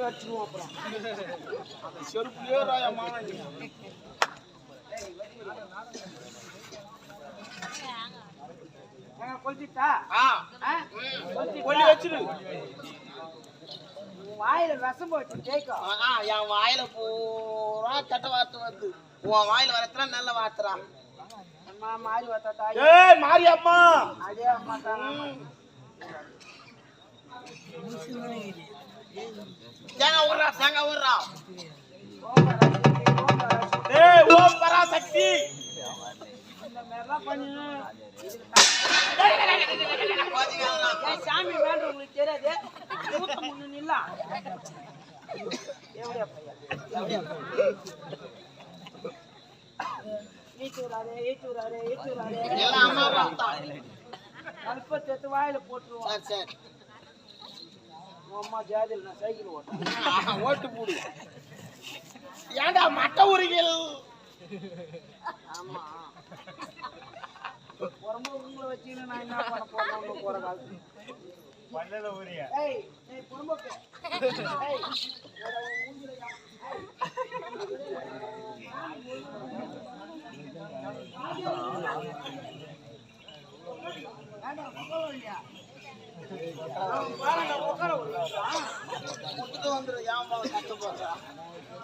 செருப்பு அடிச்சிருவோம் அப்புறம் அந்த செருப்புலயே ராயா மாவன் கொளுத்திட்டா ஆ ஆ? கொல்லி கொளுத்திட்டா? வச்சிரு உன் வாயில விஷம் போச்சு கேட்கும் ஆ, என் வாயில பூரா கெட்ட வார்த்தை வருது உன் வாயில வரத்துல நல்ல வார்த்தைடா அம்மா மாறி வத்தா தாய் ஏய் மாரியம்மா அதே அம்மா தான் தேங்காய் ஊர்றா தேங்காய் ஊர்றா. ஏய் ஓம் பராசக்தி சாமி வேண்ட உங்களுக்கு தெரியாது நூத்த முன்னு நில்லா எவ்வளோ பையன் ஈச்சூராரு ஈச்சூராரு எல்லாம் அம்மா பார்த்தா கல்பத்தை எடுத்து வாயில போட்டுருவோம் சரி சரி உன் அம்மா ஜாதியில் நான் சைக்கிள் ஓட்டேன் ஆ, ஓட்டு போடு. ஏண்டா மட்ட உரிகள் ஆமா. உடம்பு உங்களை வச்சுன்னு நான் என்ன பண்ண போறேன்? போற காலத்துல ஏய் ஏய் பொறும்போக்கு ஏய் மூஞ்சில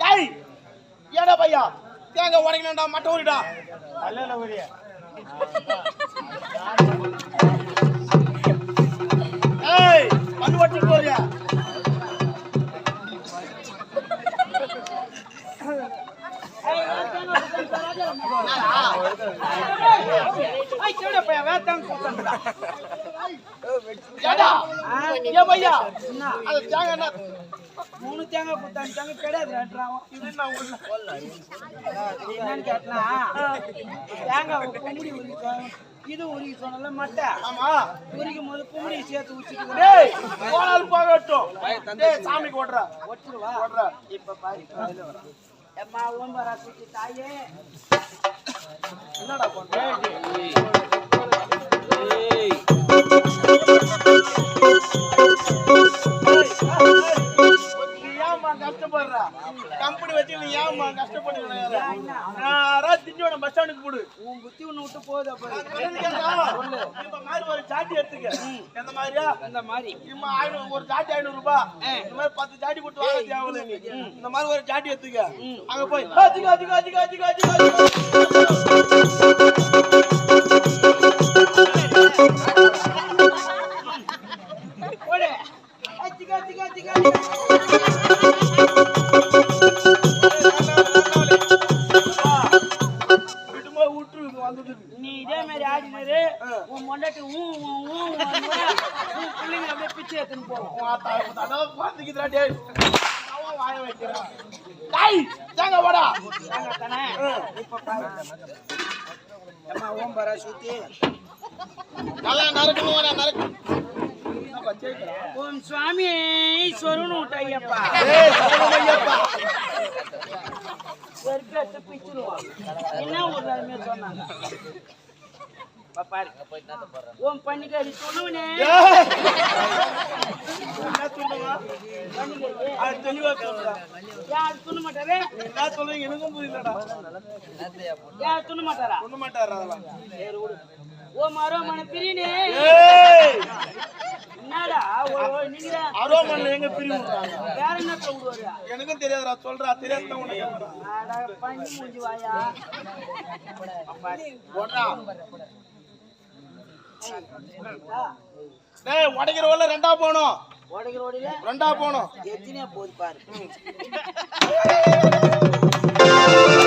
டேய் ஏடா பையா? தேங்காய் உடைக்கணும்டா மட்ட உரிடா ஏய் வந்து வட்டி போறியா? ஏய், தேங்காய் மூணு தேங்காய் கொடுத்தாங்க கிடையாது என்னன்னு தேங்காய் கும்படி உரிக்கும் இது உரிக்க சொன்னல மட்டை ஆமா உரிக்கும் போது கும்படி சேர்த்து உச்சிட்டு டேய் போனாலும் போகட்டும் டேய் சாமிக்கு ஓடுறா ஒட்டுருவா ஓடுறா இப்ப பாரு அம்மா ஓம்பரா சுத்தி தாயே என்னடா பண்ற கஷ்டப்படுற கம்பெனி வச்சு நீ கஷ்டப்படுற திஞ்சோட பஸ் ஸ்டாண்டுக்கு போடு. உன் புத்தி ஒண்ணு விட்டு போகுது அப்ப. இந்த மாதிரி ஒரு ஜாட்டி எடுத்துக்க. எந்த மாதிரியா இந்த மாதிரி இம்மா ஐநூறு ஒரு ஜாட்டி ஐநூறு ரூபாய் இந்த மாதிரி பத்து ஜாட்டி கொடுத்து வாங்க தேவையில்ல நீ இந்த மாதிரி ஒரு ஜாட்டி எடுத்துக்க. அங்க போய். அதிக அதிக அதிக அதிக அதிக போடு. அத்திக அத்திக அத்திக பிச்சை எடுத்துன்னு போவோம் டேய். அவன் வாய வைக்கிறான் டேய் தேங்க வாடா தேங்காய் தானே? இப்ப பாரு. அம்மா சுத்தி. நல்லா ஓம் சுவாமி சொர்க்கத்தை என்ன ஒரு சொன்னாங்க? பாரு. ஓம் பண்ணிக்காரி சொல்லுவனே. தெளிவா யார் துண்ண மாட்டாரு? என்ன சொல்லுவீங்க எனக்கும் புரியலடா. யார் துண்ண மாட்டாரா? சொல்ல மாட்டாரா அதெல்லாம்? சரி விடு. ஓ மரோ மன பிரினே ஏய்! என்னடா? நீங்க அரோமன்ல எங்க பிரிவு? வேற என்ன விடுவாரு? எனக்கும் தெரியாதுடா. சொல்றா தெரியாத உனக்கு அட பண்ணி மூஞ்சி வாயா. டேய் ரெண்டா ஓடைக்கிற ஓடையில ரெண்டா போகணும். எத்தனையா போகுது பாரு.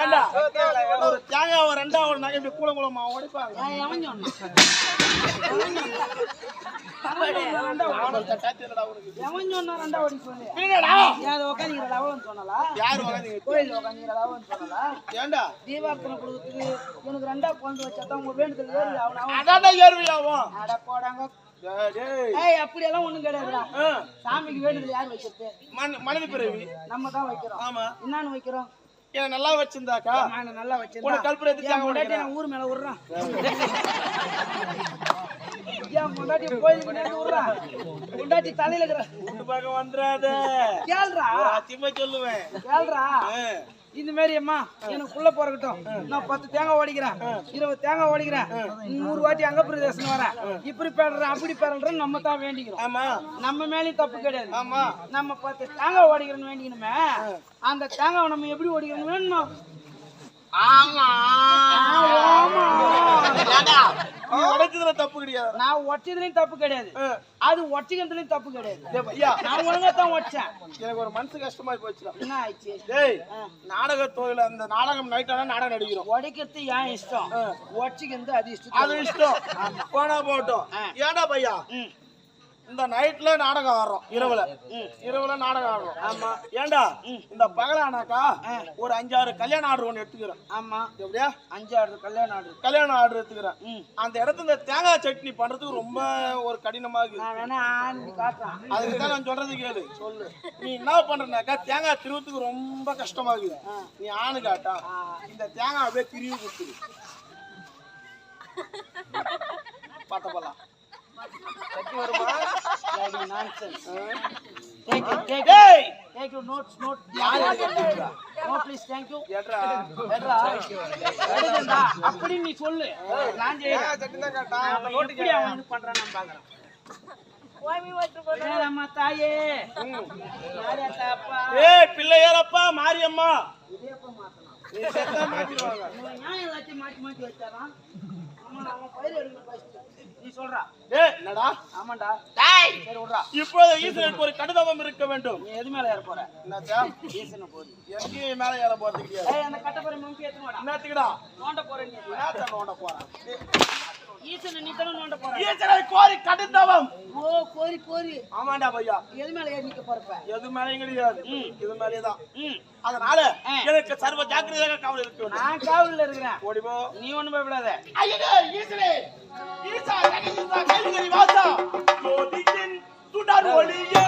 ஏண்டா ஒரு தேங்காய் ரெண்டா ஒரு நகை இப்படி கூலம் கூலமா உடைப்பாங்க எனக்கு ரெண்டா குழந்தை வச்சாதான் உங்க வேண்டுதல் அட போடாங்க ஏய் அப்படியெல்லாம் ஒண்ணும் கிடையாதுடா. சாமிக்கு வேண்டுதல் யார் வைக்கிறது? மனி- மனித பிறவி. நம்ம தான் வைக்கிறோம். ஆமா. என்னன்னு வைக்கிறோம்? என்ன நல்லா வச்சிருந்தாக்கா? நான் நல்லா வச்சிருந்தா. உனக்கு கல்பனை எடுத்து என் தேங்காய் பொண்டாட்டி உடைக்கிறேன். நான் ஊர் மேல விடுறான். என் பொண்டாட்டி கோயிலுக்கு விடுறான் பொண்டாட்டி தலையில இருக்கிற இந்த பக்கம் வந்துடாத கேள்றா அத்தியமா சொல்லுவேன். கேள்றா ஆ, இந்த மாதிரி அம்மா எனக்கு புள்ள பிறக்கட்டும். நான் பத்து தேங்காய் ஓடிக்கிறேன். இருபது தேங்காய் ஓடிக்கிறேன். நூறு வாட்டி அங்க பிரதேசம் வரேன். இப்படி பெறேன் அப்படி பெறேன் நம்ம தான் வேண்டிக்கிறோம். ஆமா. நம்ம மேலயும் தப்பு கிடையாது. ஆமா. நம்ம பத்து தேங்காய் ஓடிக்கிறோம்னு வேண்டிக்கணுமே. அந்த தேங்காவை நம்ம எப்படி ஓடிக்கணும் வேணும்? ஆமா. ஆமா. நீ உடைச்சதுல தப்பு கிடையாது. நான் ஒச்சதுலயும் தப்பு கிடையாது. அது ஒட்டிக்கிறதுலயும் தப்பு கிடையாது. நான் ஒழுங்கா தான் ஒச்சேன் எனக்கு ஒரு மனசு கஷ்டமா போச்சுடா என்ன ஆயிடுச்சு டேய் நாடக தொழில அந்த நாடகம் நைட் ஆனா நாடகம் நடிக்கிறோம். உடைக்கிறது ஏன் இஷ்டம்? ஒச்சிக்கிறது அது இஷ்டம் அது இஷ்டம். போனா போட்டோம். ஏன்டா பையா. இந்த நைட்ல நாடகம் ஆடுறோம் இரவுல. இரவுல நாடகம் ஆடுறோம். ஆமா. ஏன்டா இந்த பகலானாக்கா ஒரு அஞ்சாறு கல்யாண ஆர்டர் ஒண்ணு எடுத்துக்கிறேன். ஆமா. எப்படியா? அஞ்சாறு கல்யாணம் ஆடு கல்யாண ஆர்டர் எடுத்துக்கிறேன். அந்த இடத்துல இந்த தேங்காய் சட்னி பண்றதுக்கு ரொம்ப ஒரு கடினமா காட்டுறேன். அதுக்கு தான் நான் சொல்றது கேளு. சொல்லு. நீ என்ன பண்றனாக்கா தேங்காய் திருவத்துக்கு ரொம்ப கஷ்டமா இருக்குது நீ ஆணு காட்டா இந்த தேங்காய் அப்படியே திருவி கொடுத்துரு. பார்த்த போலாம். சட்னி வருமா? Bloody nonsense. Take it, take it. டேய் Take your notes, note. யார் எனக்கு எடுத்துக்கிறா? No, please, thank you. ஏட்ரா? ஏட்ரா, எடுக்கண்டா. அப்படி நீ சொல்லு. நான் எப்படி அவன் இது நான் பிள்ளையாரப்பா மாரியம்மா. நீ ஆமாடா, சொல்றா ஒரு கடுதவம் இருக்க வேண்டும். நீ எது மேல ஏற போற போது எங்கேயும் மேல ஏற போறது கிடையாது. அந்த நோண்ட நோண்ட ஈசனை நீ தானே நோண்ட கோரி கடுந்தவம் ஓ கோரி கோரி. ஆமாண்டா பையா. எது மேல ஏறி நிக்க போறப்ப? எது மேலேயும் கிடையாது. இது மேலேதான் அதனால. எனக்கு சர்வ ஜாக்கிரதையாக கவலை இருக்க நான் காவல்ல இருக்கிறேன். ஓடி போ. நீ ஒண்ணும் பயப்படாத. ஐயனே ஈஸ்வரே. ஈசா கணிதா கைலிகரி வாசா ஜோதியின் சுடர் ஒளியே.